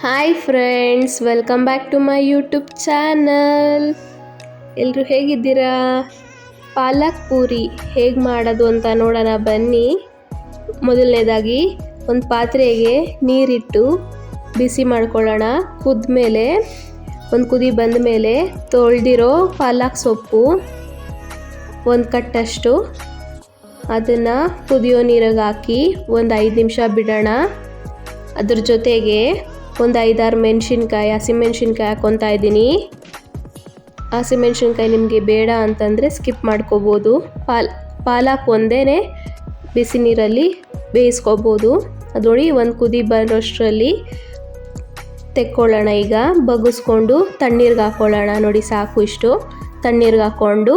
Hi friends, welcome back to my YouTube channel. ಎಲ್ಲರೂ ಹೇಗಿದ್ದೀರಾ? ಪಾಲಕ್ ಪೂರಿ ಹೇಗೆ ಮಾಡೋದು ಅಂತ ನೋಡೋಣ ಬನ್ನಿ. ಮೊದಲನೇದಾಗಿ ಒಂದು ಪಾತ್ರೆಗೆ ನೀರಿಟ್ಟು ಬಿಸಿ ಮಾಡ್ಕೊಳ್ಳೋಣ. ಕುದ್ಮೇಲೆ ಒಂದು ಕುದಿ ಬಂದ ಮೇಲೆ ತೊಳೆದಿರೋ ಪಾಲಕ್ ಸೊಪ್ಪು ಒಂದು ಕಟ್ಟಷ್ಟು. ಅದನ್ನು ಕುದಿಯೋ ನೀರಿಗೆ ಹಾಕಿ ಒಂದು ಐದು ನಿಮಿಷ ಬಿಡೋಣ. ಅದ್ರ ಜೊತೆಗೆ ಒಂದು ಐದಾರು ಮೆಣಸಿನ್ಕಾಯಿ ಹಸಿಮೆಣ್ಸಿನ್ಕಾಯಿ ಹಾಕ್ಕೊತಾ ಇದ್ದೀನಿ. ಹಸಿಮೆಣ್ಸಿನ್ಕಾಯಿ ನಿಮಗೆ ಬೇಡ ಅಂತಂದರೆ ಸ್ಕಿಪ್ ಮಾಡ್ಕೋಬೋದು. ಪಾಲ್, ಪಾಲಕ್ ಒಂದೇ ಬಿಸಿ ನೀರಲ್ಲಿ ಬೇಯಿಸ್ಕೋಬೋದು. ಅದು ನೋಡಿ ಒಂದು ಕುದಿ ಬರೋಷ್ಟರಲ್ಲಿ ತೆಕ್ಕೊಳ್ಳೋಣ ಈಗ. ಬಗ್ಗಿಸ್ಕೊಂಡು ತಣ್ಣೀರಿಗೆ ಹಾಕ್ಕೊಳ್ಳೋಣ ನೋಡಿ ಸಾಕು ಇಷ್ಟು. ತಣ್ಣೀರಿಗೆ ಹಾಕ್ಕೊಂಡು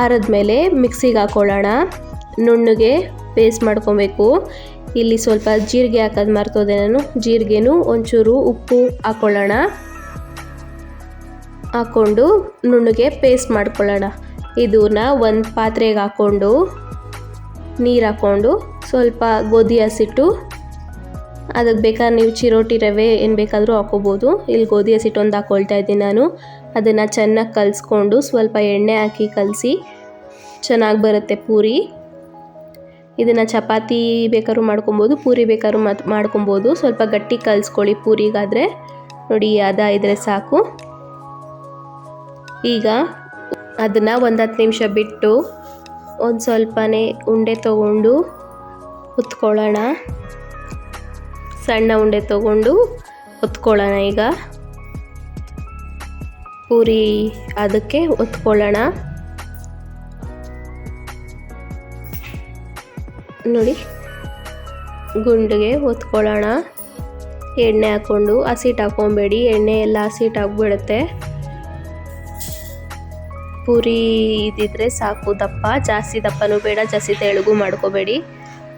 ಆರದ್ಮೇಲೆ ಮಿಕ್ಸಿಗೆ ಹಾಕ್ಕೊಳ್ಳೋಣ ನುಣ್ಣಗೆ ಪೇಸ್ಟ್ ಮಾಡ್ಕೊಬೇಕು. ಇಲ್ಲಿ ಸ್ವಲ್ಪ ಜೀರಿಗೆ ಹಾಕೋದು ಮರ್ತೋದೆ ನಾನು. ಜೀರಿಗೆನೂ ಒಂಚೂರು ಉಪ್ಪು ಹಾಕ್ಕೊಳ್ಳೋಣ ಹಾಕ್ಕೊಂಡು ನುಣ್ಣಗೆ ಪೇಸ್ಟ್ ಮಾಡ್ಕೊಳ್ಳೋಣ. ಇದನ್ನ ಒಂದು ಪಾತ್ರೆಗೆ ಹಾಕ್ಕೊಂಡು ನೀರು ಹಾಕ್ಕೊಂಡು ಸ್ವಲ್ಪ ಗೋಧಿ ಹಸಿಟ್ಟು ಅದಕ್ಕೆ ಬೇಕಾದ್ರೆ ನೀವು ಚಿರೋಟಿ ರವೆ ಏನು ಬೇಕಾದರೂ ಹಾಕೋಬೋದು ಇಲ್ಲಿ ಗೋಧಿ ಹಸಿಟ್ಟು ಒಂದು ಹಾಕ್ಕೊಳ್ತಾ ಇದ್ದೀನಿ ನಾನು. ಅದನ್ನು ಚೆನ್ನಾಗಿ ಕಲಿಸ್ಕೊಂಡು ಸ್ವಲ್ಪ ಎಣ್ಣೆ ಹಾಕಿ ಕಲಸಿ ಚೆನ್ನಾಗಿ ಬರುತ್ತೆ ಪೂರಿ. ಇದನ್ನು ಚಪಾತಿ ಬೇಕಾದ್ರೂ ಮಾಡ್ಕೊಬೋದು, ಪೂರಿ ಬೇಕಾದ್ರೂ ಮತ್ತು ಮಾಡ್ಕೊಬೋದು. ಸ್ವಲ್ಪ ಗಟ್ಟಿ ಕಲಿಸ್ಕೊಳ್ಳಿ ಪೂರಿಗಾದರೆ. ನೋಡಿ ಅದ ಇದ್ರೆ ಸಾಕು. ಈಗ ಅದನ್ನು ಒಂದು ಹತ್ತು ನಿಮಿಷ ಬಿಟ್ಟು ಒಂದು ಸ್ವಲ್ಪನೇ ಉಂಡೆ ತಗೊಂಡು ಹೊತ್ಕೊಳ್ಳೋಣ ಸಣ್ಣ ಉಂಡೆ ತಗೊಂಡು ಹೊತ್ಕೊಳ್ಳೋಣ ಈಗ. ಪೂರಿ ಅದಕ್ಕೆ ಹೊತ್ಕೊಳ್ಳೋಣ ನೋಡಿ. ಗುಂಡಿಗೆ ಹೊತ್ಕೊಳ್ಳೋಣ. ಎಣ್ಣೆ ಹಾಕ್ಕೊಂಡು ಹಸಿಟ್ಟು ಹಾಕ್ಕೊಬೇಡಿ. ಎಣ್ಣೆ ಎಲ್ಲ ಹಸಿಟ್ಟು ಆಗಿಬಿಡುತ್ತೆ. ಪೂರಿ ಇದಿದ್ರೆ ಸಾಕು ದಪ್ಪ. ಜಾಸ್ತಿ ದಪ್ಪನೂ ಬೇಡ, ಜಾಸ್ತಿ ತೆಳುಗು ಮಾಡ್ಕೋಬೇಡಿ.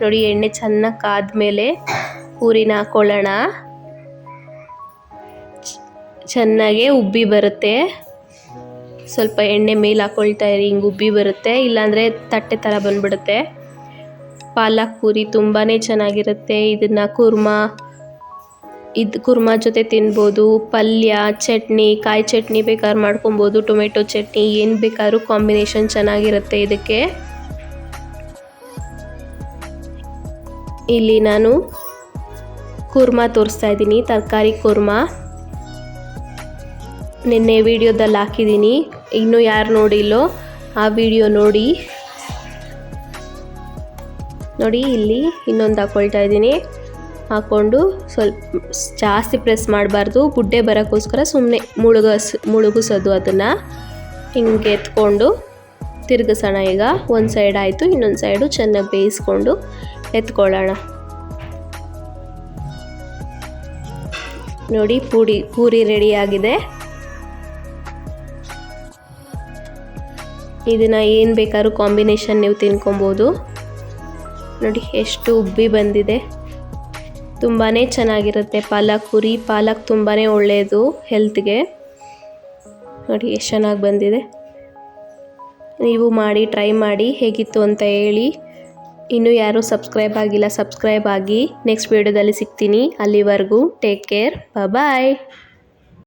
ನೋಡಿ, ಎಣ್ಣೆ ಚೆನ್ನಾಗಿ ಕಾದ್ಮೇಲೆ ಪೂರಿನ ಹಾಕ್ಕೊಳ್ಳೋಣ. ಚೆನ್ನಾಗೆ ಉಬ್ಬಿ ಬರುತ್ತೆ. ಸ್ವಲ್ಪ ಎಣ್ಣೆ ಮೇಲೆ ಹಾಕ್ಕೊಳ್ತಾ ಇರಿ, ಹಿಂಗೆ ಉಬ್ಬಿ ಬರುತ್ತೆ. ಇಲ್ಲಾಂದರೆ ತಟ್ಟೆ ಥರ ಬಂದ್ಬಿಡುತ್ತೆ. ಪಾಲಕ್ ಪೂರಿ ತುಂಬಾ ಚೆನ್ನಾಗಿರುತ್ತೆ. ಇದನ್ನು ಕುರ್ಮಾ, ಇದು ಕುರ್ಮಾ ಜೊತೆ ತಿನ್ಬೋದು. ಪಲ್ಯ, ಚಟ್ನಿ, ಕಾಯಿ ಚಟ್ನಿ ಬೇಕಾದ್ರೂ ಮಾಡ್ಕೊಬೋದು. ಟೊಮೆಟೊ ಚಟ್ನಿ, ಏನು ಬೇಕಾದ್ರೂ ಕಾಂಬಿನೇಷನ್ ಚೆನ್ನಾಗಿರುತ್ತೆ ಇದಕ್ಕೆ. ಇಲ್ಲಿ ನಾನು ಕುರ್ಮಾ ತೋರಿಸ್ತಾ ಇದ್ದೀನಿ. ತರಕಾರಿ ಕುರ್ಮಾ. ನಿನ್ನೆ ವಿಡಿಯೋದಲ್ಲಿ ಹಾಕಿದ್ದೀನಿ. ಇನ್ನೂ ಯಾರು ನೋಡಿಲ್ಲೋ ಆ ವಿಡಿಯೋ ನೋಡಿ. ನೋಡಿ, ಇಲ್ಲಿ ಇನ್ನೊಂದು ಹಾಕ್ಕೊಳ್ತಾ ಇದ್ದೀನಿ. ಹಾಕ್ಕೊಂಡು ಸ್ವಲ್ಪ ಜಾಸ್ತಿ ಪ್ರೆಸ್ ಮಾಡಬಾರ್ದು. ಗುಡ್ಡೆ ಬರೋಕ್ಕೋಸ್ಕರ ಸುಮ್ಮನೆ ಮುಳುಗಸ್, ಮುಳುಗಿಸೋದು ಅದನ್ನು. ಹಿಂಗೆ ಎತ್ಕೊಂಡು ತಿರುಗಿಸೋಣ ಈಗ. ಒಂದು ಸೈಡ್ ಆಯಿತು, ಇನ್ನೊಂದು ಸೈಡು ಚೆನ್ನಾಗಿ ಬೇಯಿಸ್ಕೊಂಡು ಎತ್ಕೊಳ್ಳೋಣ. ನೋಡಿ ಪೂರಿ ಪೂರಿ ರೆಡಿಯಾಗಿದೆ ಇದನ್ನು ಏನು ಬೇಕಾದ್ರೂ ಕಾಂಬಿನೇಷನ್ ನೀವು ತಿನ್ಕೊಬೋದು. ನೋಡಿ, ಎಷ್ಟು ಉಬ್ಬಿ ಬಂದಿದೆ. ತುಂಬಾ ಚೆನ್ನಾಗಿರುತ್ತೆ ಪಾಲಕ್ ಹುರಿ ಪಾಲಕ್ ತುಂಬಾ ಒಳ್ಳೆಯದು ಹೆಲ್ತ್ಗೆ. ನೋಡಿ, ಎಷ್ಟು ಚೆನ್ನಾಗಿ ಬಂದಿದೆ. ನೀವು ಮಾಡಿ, ಟ್ರೈ ಮಾಡಿ, ಹೇಗಿತ್ತು ಅಂತ ಹೇಳಿ. ಇನ್ನೂ ಯಾರೂ ಸಬ್ಸ್ಕ್ರೈಬ್ ಆಗಿಲ್ಲ, ಸಬ್ಸ್ಕ್ರೈಬ್ ಆಗಿ. ನೆಕ್ಸ್ಟ್ ವೀಡಿಯೋದಲ್ಲಿ ಸಿಗ್ತೀನಿ. ಅಲ್ಲಿವರೆಗೂ ಟೇಕ್ ಕೇರ್. ಬಾಯ್.